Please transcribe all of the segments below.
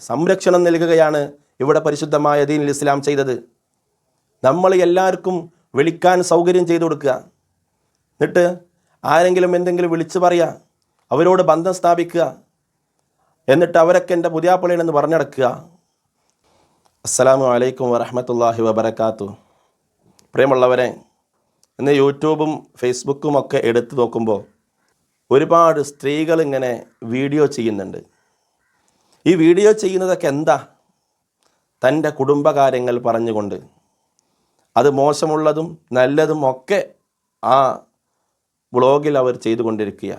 സംരക്ഷണം നൽകുകയാണ് ഇവിടെ പരിശുദ്ധമായ ദീനിൽ ഇസ്ലാം ചെയ്തത്. നമ്മൾ എല്ലാവർക്കും വിളിക്കാൻ സൗകര്യം ചെയ്തു കൊടുക്കുക. എന്നിട്ട് ആരെങ്കിലും എന്തെങ്കിലും വിളിച്ചു പറയുക അവരോട് ബന്ധം സ്ഥാപിക്കുക. എന്നിട്ട് അവരൊക്കെ എന്റെ പുതിയാപ്പിളയാണെന്ന് പറഞ്ഞടക്കുക. അസ്സലാമു അലൈക്കും വരഹമത്തല്ലാഹി വബർക്കാത്തു പ്രിയമുള്ളവരെ ഇന്ന് യൂട്യൂബും ഫേസ്ബുക്കും ഒക്കെ എടുത്തു നോക്കുമ്പോൾ ഒരുപാട് സ്ത്രീകൾ ഇങ്ങനെ വീഡിയോ ചെയ്യുന്നുണ്ട്. ഈ വീഡിയോ ചെയ്യുന്നതൊക്കെ എന്താ? തന്റെ കുടുംബകാര്യങ്ങൾ പറഞ്ഞുകൊണ്ട് അത് മോശമുള്ളതും നല്ലതും ഒക്കെ ആ വ്ളോഗിൽ അവർ ചെയ്തുകൊണ്ടിരിക്കുക.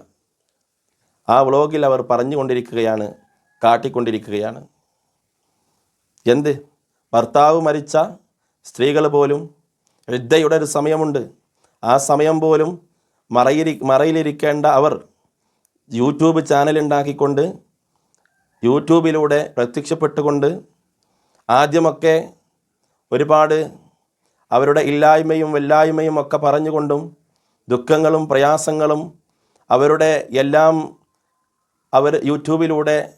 ആ വ്ളോഗിൽ അവർ പറഞ്ഞുകൊണ്ടിരിക്കുകയാണ് കാട്ടിക്കൊണ്ടിരിക്കുകയാണ്. എന്ത്? ഭർത്താവ് മരിച്ച സ്ത്രീകൾ പോലും യുദ്ധയുടെ ഒരു സമയമുണ്ട്. ആ സമയം പോലും മറയിരി മറയിലിരിക്കേണ്ട അവർ യൂട്യൂബ് ചാനൽ ഉണ്ടാക്കിക്കൊണ്ട് യൂട്യൂബിലൂടെ പ്രത്യക്ഷപ്പെട്ടുകൊണ്ട് ആദ്യമൊക്കെ ഒരുപാട് അവരുടെ ഇല്ലായ്മയും വല്ലായ്മയും ഒക്കെ പറഞ്ഞുകൊണ്ടും ദുഃഖങ്ങളും പ്രയാസങ്ങളും അവരുടെ എല്ലാം അവർ യൂട്യൂബിലൂടെ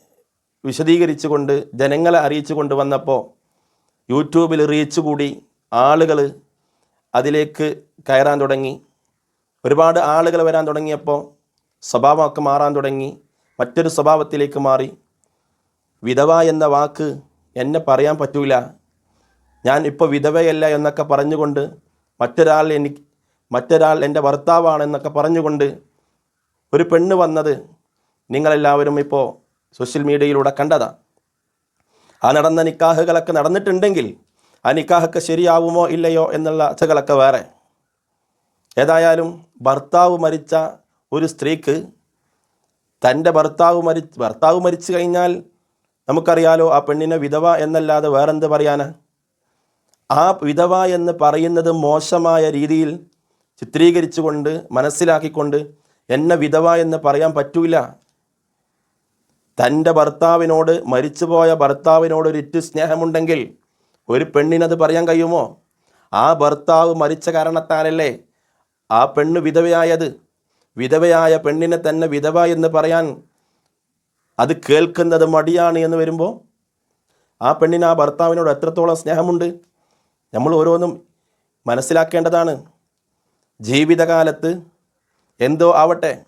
വിശദീകരിച്ചുകൊണ്ട് ജനങ്ങളെ അറിയിച്ചു കൊണ്ടുവന്നപ്പോൾ യൂട്യൂബിൽ റീച്ച് കൂടി ആളുകൾ അതിലേക്ക് കയറാൻ തുടങ്ങി. ഒരുപാട് ആളുകൾ വരാൻ തുടങ്ങിയപ്പോൾ സ്വഭാവമൊക്കെ മാറാൻ തുടങ്ങി. മറ്റൊരു സ്വഭാവത്തിലേക്ക് മാറി. വിധവ എന്ന വാക്ക് എന്നെ പറയാൻ പറ്റൂല. ഞാൻ ഇപ്പോൾ വിധവയല്ല എന്നൊക്കെ പറഞ്ഞുകൊണ്ട് മറ്റൊരാൾ എനിക്ക് മറ്റൊരാൾ എന്റെ ഭർത്താവാണെന്നൊക്കെ പറഞ്ഞുകൊണ്ട് ഒരു പെണ്ണ് വന്നത് നിങ്ങളെല്ലാവരും ഇപ്പോൾ സോഷ്യൽ മീഡിയയിലൂടെ കണ്ടതാ. ആ നടന്ന നിക്കാഹുകളൊക്കെ നടന്നിട്ടുണ്ടെങ്കിൽ ആ നിക്കാഹൊക്കെ ശരിയാവുമോ ഇല്ലയോ എന്നുള്ള അച്ഛകളൊക്കെ വേറെ. ഏതായാലും ഭർത്താവ് മരിച്ച ഒരു സ്ത്രീക്ക് തന്റെ ഭർത്താവ് മരി ഭർത്താവ് മരിച്ചു കഴിഞ്ഞാൽ നമുക്കറിയാലോ ആ പെണ്ണിനെ വിധവ എന്നല്ലാതെ വേറെന്ത് പറയാനാ? ആ വിധവ എന്ന് പറയുന്നത് മോശമായ രീതിയിൽ ചിത്രീകരിച്ചുകൊണ്ട് മനസ്സിലാക്കിക്കൊണ്ട് എന്നെ വിധവ എന്ന് പറയാൻ പറ്റൂല. തന്റെ ഭർത്താവിനോട് മരിച്ചുപോയ ഭർത്താവിനോട് ഒരു ഇറ്റ് സ്നേഹമുണ്ടെങ്കിൽ ഒരു പെണ്ണിനത് പറയാൻ കഴിയുമോ? ആ ഭർത്താവ് മരിച്ച കാരണത്താലല്ലേ ആ പെണ്ണ് വിധവയായത്? വിധവയായ പെണ്ണിനെ തന്നെ വിധവ എന്ന് പറയാൻ അത് കേൾക്കുന്നത് മടിയാണ് എന്ന് വരുമ്പോൾ ആ പെണ്ണിന് ആ ഭർത്താവിനോട് എത്രത്തോളം സ്നേഹമുണ്ട്? നമ്മൾ ഓരോന്നും മനസ്സിലാക്കേണ്ടതാണ്. ജീവിതകാലത്ത് എന്തോ ആവട്ടെ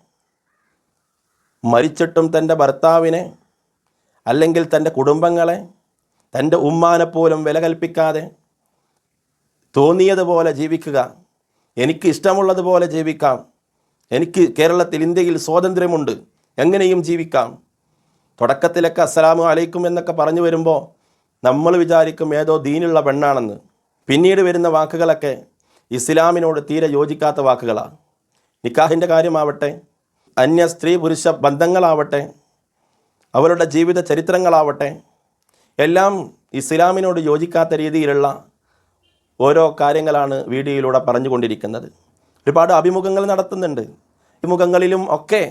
മരിച്ചിട്ടും തന്റെ ഭർത്താവിനെ അല്ലെങ്കിൽ തന്റെ കുടുംബങ്ങളെ തന്റെ ഉമ്മാനെപ്പോലും വില കൽപ്പിക്കാതെ തോന്നിയതുപോലെ ജീവിക്കുക. എനിക്ക് ഇഷ്ടമുള്ളതുപോലെ ജീവിക്കാം. എനിക്ക് കേരളത്തിൽ ഇന്ത്യയിൽ സ്വാതന്ത്ര്യമുണ്ട്. എങ്ങനെയും ജീവിക്കാം. തുടക്കത്തിലൊക്കെ അസ്സലാമു അലൈക്കും എന്നൊക്കെ പറഞ്ഞു വരുമ്പോൾ നമ്മൾ വിചാരിക്കും ഏതോ ദീനുള്ള പെണ്ണാണെന്ന്. പിന്നീട് വരുന്ന വാക്കുകളൊക്കെ ഇസ്ലാമിനോട് തീരെ യോജിക്കാത്ത വാക്കുകളാണ് നിക്കാഹിന്റെ കാര്യമാവട്ടെ അന്യ സ്ത്രീ പുരുഷ ബന്ധങ്ങളാവട്ടെ അവരുടെ ജീവിത ചരിത്രങ്ങളാവട്ടെ എല്ലാം ഇസ്ലാമിനോട് യോജിക്കാത്ത രീതിയിലുള്ള ഓരോ കാര്യങ്ങളാണ് വീഡിയോയിലൂടെ പറഞ്ഞുകൊണ്ടിരിക്കുന്നത്. ഒരുപാട് അഭിമുഖങ്ങൾ നടത്തുന്നുണ്ട്. അഭിമുഖങ്ങളിലും ഒക്കെ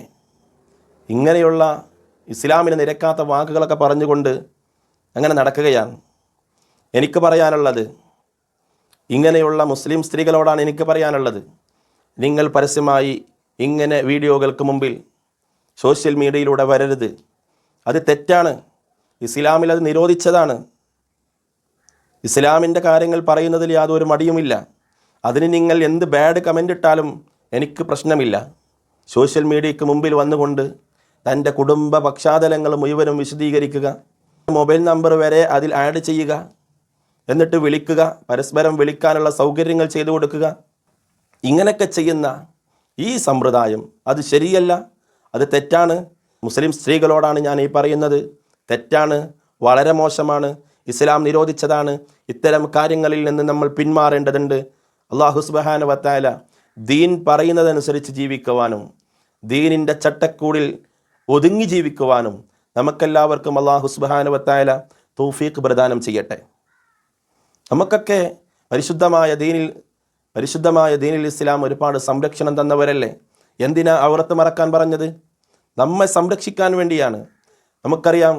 ഇങ്ങനെയുള്ള ഇസ്ലാമിന് നിരക്കാത്ത വാക്കുകളൊക്കെ പറഞ്ഞുകൊണ്ട് അങ്ങനെ നടക്കുകയാണ്. എനിക്ക് പറയാനുള്ളത് ഇങ്ങനെയുള്ള മുസ്ലിം സ്ത്രീകളോടാണ് എനിക്ക് പറയാനുള്ളത്. നിങ്ങൾ പരസ്യമായി ഇങ്ങനെ വീഡിയോകൾക്ക് മുമ്പിൽ സോഷ്യൽ മീഡിയയിലൂടെ വരരുത്. അത് തെറ്റാണ്. ഇസ്ലാമിൽ അത് നിരോധിച്ചതാണ്. ഇസ്ലാമിന്റെ കാര്യങ്ങൾ പറയുന്നതിൽ യാതൊരു മടിയുമില്ല. അതിന് നിങ്ങൾ എന്ത് ബാഡ് കമന്റ് ഇട്ടാലും എനിക്ക് പ്രശ്നമില്ല. സോഷ്യൽ മീഡിയയ്ക്ക് മുമ്പിൽ വന്നുകൊണ്ട് തന്റെ കുടുംബ പശ്ചാത്തലങ്ങൾ മുഴുവനും വിശദീകരിക്കുക. മൊബൈൽ നമ്പർ വരെ അതിൽ ആഡ് ചെയ്യുക. എന്നിട്ട് വിളിക്കുക. പരസ്പരം വിളിക്കാനുള്ള സൗകര്യങ്ങൾ ചെയ്തു കൊടുക്കുക. ഇങ്ങനെയൊക്കെ ചെയ്യുന്ന ഈ സമ്പ്രദായം അത് ശരിയല്ല. അത് തെറ്റാണ്. മുസ്ലിം സ്ത്രീകളോടാണ് ഞാൻ ഈ പറയുന്നത്. തെറ്റാണ്. വളരെ മോശമാണ്. ഇസ്ലാം നിരോധിച്ചതാണ്. ഇത്തരം കാര്യങ്ങളിൽ നിന്ന് നമ്മൾ പിന്മാറേണ്ടതുണ്ട്. അള്ളാഹു സുബഹാന വത്തായ ദീൻ പറയുന്നതനുസരിച്ച് ജീവിക്കുവാനും ദീനിന്റെ ചട്ടക്കൂടിൽ ഒതുങ്ങി ജീവിക്കുവാനും നമുക്കെല്ലാവർക്കും അള്ളാഹു സുബാനുവത്തായ തൗഫീഖ് പ്രദാനം ചെയ്യട്ടെ. നമുക്കൊക്കെ പരിശുദ്ധമായ ദീനിൽ പരിശുദ്ധമായ ദീനിൽ ഇസ്ലാം ഒരുപാട് സംരക്ഷണം തന്നവരല്ലേ? എന്തിനാ ഔറത്ത് മറക്കാൻ പറഞ്ഞത്? നമ്മെ സംരക്ഷിക്കാൻ വേണ്ടിയാണ്. നമുക്കറിയാം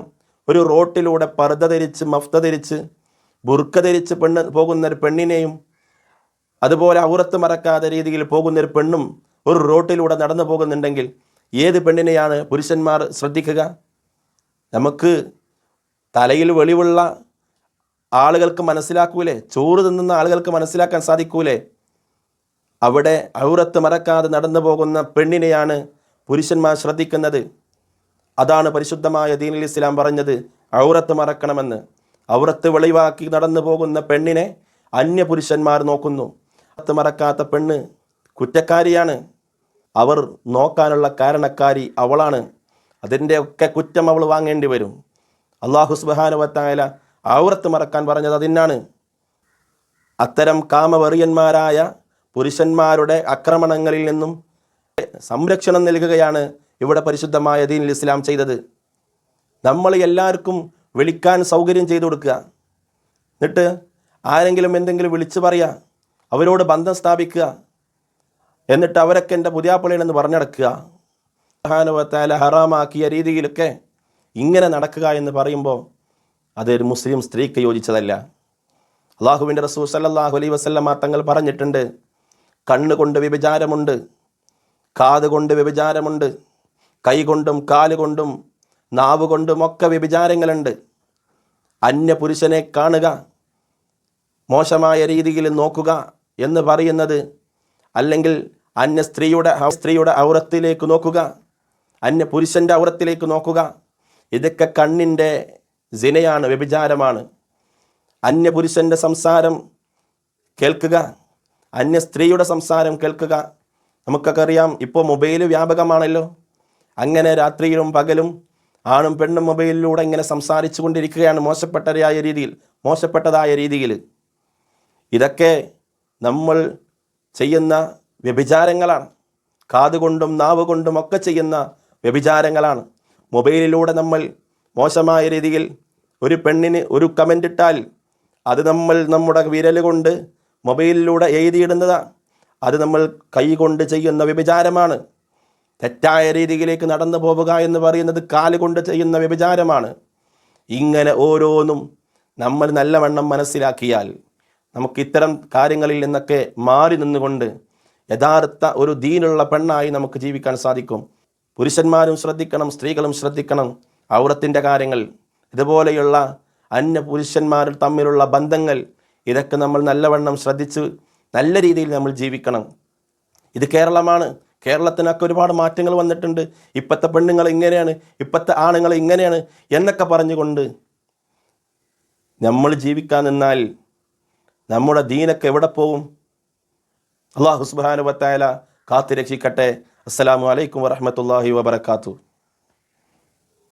ഒരു റോട്ടിലൂടെ പർദ്ദ ധരിച്ച് മഫ്ത ധരിച്ച് ബുർക്ക ധരിച്ച് പെണ്ണ് പോകുന്ന ഒരു പെണ്ണിനെയും അതുപോലെ ഔറത്ത് മറക്കാത്ത രീതിയിൽ പോകുന്ന ഒരു പെണ്ണും ഒരു റോട്ടിലൂടെ നടന്നു പോകുന്നുണ്ടെങ്കിൽ ഏത് പെണ്ണിനെയാണ് പുരുഷന്മാർ ശ്രദ്ധിക്കുക? നമുക്ക് തലയിൽ വെളിവുള്ള ആളുകൾക്ക് മനസ്സിലാക്കൂലേ? ചോറ് തിന്നുന്ന ആളുകൾക്ക് മനസ്സിലാക്കാൻ സാധിക്കൂലേ? അവിടെ ഔറത്ത് മറക്കാതെ നടന്നു പോകുന്ന പെണ്ണിനെയാണ് പുരുഷന്മാർ ശ്രദ്ധിക്കുന്നത്. അതാണ് പരിശുദ്ധമായ ദീനിൽ ഇസ്ലാം പറഞ്ഞത് ഔറത്ത് മറക്കണമെന്ന്. ഔറത്ത് വെളിവാക്കി നടന്നു പോകുന്ന പെണ്ണിനെ അന്യപുരുഷന്മാർ നോക്കുന്നു. ഔറത്ത് മറക്കാത്ത പെണ്ണ് കുറ്റക്കാരിയാണ്. അവർ നോക്കാനുള്ള കാരണക്കാരി അവളാണ്. അതിന്റെ ഒക്കെ കുറ്റം അവൾ വാങ്ങേണ്ടി വരും. അള്ളാഹു സുബാനുവത്തായ ആവർത്ത് മറക്കാൻ പറഞ്ഞത് അതിനാണ്. അത്തരം കാമവെറിയന്മാരായ പുരുഷന്മാരുടെ ആക്രമണങ്ങളിൽ നിന്നും സംരക്ഷണം നൽകുകയാണ് ഇവിടെ പരിശുദ്ധമായ ദീനിൽ ഇസ്ലാം ചെയ്തത്. നമ്മൾ എല്ലാവർക്കും വിളിക്കാൻ സൗകര്യം ചെയ്തു കൊടുക്കുക. എന്നിട്ട് ആരെങ്കിലും എന്തെങ്കിലും വിളിച്ചു പറയുക അവരോട് ബന്ധം സ്ഥാപിക്കുക. എന്നിട്ട് അവരൊക്കെ എന്റെ പുതിയാപ്പിളയാണെന്ന് പറഞ്ഞടക്കുക. ഹാനുവത്താല ഹറാമാക്കിയ രീതിയിലൊക്കെ ഇങ്ങനെ നടക്കുക എന്ന് പറയുമ്പോൾ അതൊരു മുസ്ലിം സ്ത്രീക്ക് യോജിച്ചതല്ല. അള്ളാഹുവിന്റെ റസൂൽ സല്ലല്ലാഹു അലൈഹി വസല്ലമ തങ്ങൾ പറഞ്ഞിട്ടുണ്ട് കണ്ണുകൊണ്ട് വ്യഭിചാരമുണ്ട് കാത് കൊണ്ട് വ്യഭിചാരമുണ്ട് കൈ കൊണ്ടും കാൽ കൊണ്ടും നാവ് കൊണ്ടും ഒക്കെ വ്യഭിചാരങ്ങളുണ്ട്. അന്യപുരുഷനെ കാണുക മോശമായ രീതിയിൽ നോക്കുക എന്ന് പറയുന്നത് അല്ലെങ്കിൽ അന്യ സ്ത്രീയുടെ സ്ത്രീയുടെ ഔറത്തിലേക്ക് നോക്കുക അന്യ പുരുഷന്റെ ഔറത്തിലേക്ക് നോക്കുക. ഇതൊക്കെ കണ്ണിന്റെ ജിനയാണ് വ്യഭിചാരമാണ്. അന്യ പുരുഷന്റെ സംസാരം കേൾക്കുക അന്യ സ്ത്രീയുടെ സംസാരം കേൾക്കുക. നമുക്കൊക്കെ അറിയാം ഇപ്പോൾ മൊബൈൽ വ്യാപകമാണല്ലോ. അങ്ങനെ രാത്രിയിലും പകലും ആണും പെണ്ണും മൊബൈലിലൂടെ ഇങ്ങനെ സംസാരിച്ചു കൊണ്ടിരിക്കുകയാണ് മോശപ്പെട്ടതായ രീതിയിൽ മോശപ്പെട്ടതായ രീതിയിൽ. ഇതൊക്കെ നമ്മൾ ചെയ്യുന്ന വ്യഭിചാരങ്ങളാണ്. കാതുകൊണ്ടും നാവ് കൊണ്ടും ഒക്കെ ചെയ്യുന്ന വ്യഭിചാരങ്ങളാണ്. മൊബൈലിലൂടെ നമ്മൾ മോശമായ രീതിയിൽ ഒരു പെണ്ണിന് ഒരു കമന്റ് ഇട്ടാൽ അത് നമ്മൾ നമ്മുടെ വിരൽ കൊണ്ട് മൊബൈലിലൂടെ എഴുതിയിടുന്നതാണ് അത് നമ്മൾ കൈ കൊണ്ട് ചെയ്യുന്ന വ്യഭിചാരമാണ്. തെറ്റായ രീതിയിലേക്ക് നടന്നു പോവുക എന്ന് പറയുന്നത് കാലുകൊണ്ട് ചെയ്യുന്ന വ്യഭിചാരമാണ്. ഇങ്ങനെ ഓരോന്നും നമ്മൾ നല്ലവണ്ണം മനസ്സിലാക്കിയാൽ നമുക്ക് ഇത്തരം കാര്യങ്ങളിൽ നിന്നൊക്കെ മാറി നിന്നുകൊണ്ട് യഥാർത്ഥ ഒരു ദീനുള്ള പെണ്ണായി നമുക്ക് ജീവിക്കാൻ സാധിക്കും. പുരുഷന്മാരും ശ്രദ്ധിക്കണം സ്ത്രീകളും ശ്രദ്ധിക്കണം. ഔറത്തിന്റെ കാര്യങ്ങൾ ഇതുപോലെയുള്ള അന്യ പുരുഷന്മാർ തമ്മിലുള്ള ബന്ധങ്ങൾ ഇതൊക്കെ നമ്മൾ നല്ലവണ്ണം ശ്രദ്ധിച്ച് നല്ല രീതിയിൽ നമ്മൾ ജീവിക്കണം. ഇത് കേരളമാണ്. കേരളത്തിനൊക്കെ ഒരുപാട് മാറ്റങ്ങൾ വന്നിട്ടുണ്ട്. ഇപ്പോഴത്തെ പെണ്ണുങ്ങൾ ഇങ്ങനെയാണ് ഇപ്പോഴത്തെ ആണുങ്ങൾ ഇങ്ങനെയാണ് എന്നൊക്കെ പറഞ്ഞുകൊണ്ട് നമ്മൾ ജീവിക്കാൻ നിന്നാൽ നമ്മുടെ ദീനൊക്കെ എവിടെ പോവും അള്ളാഹു സുബാനുബത്തായ കാത്തു രക്ഷിക്കട്ടെ അസ്സലാമു അലൈക്കും വറഹമത്തല്ലാഹി വബർക്കാത്തു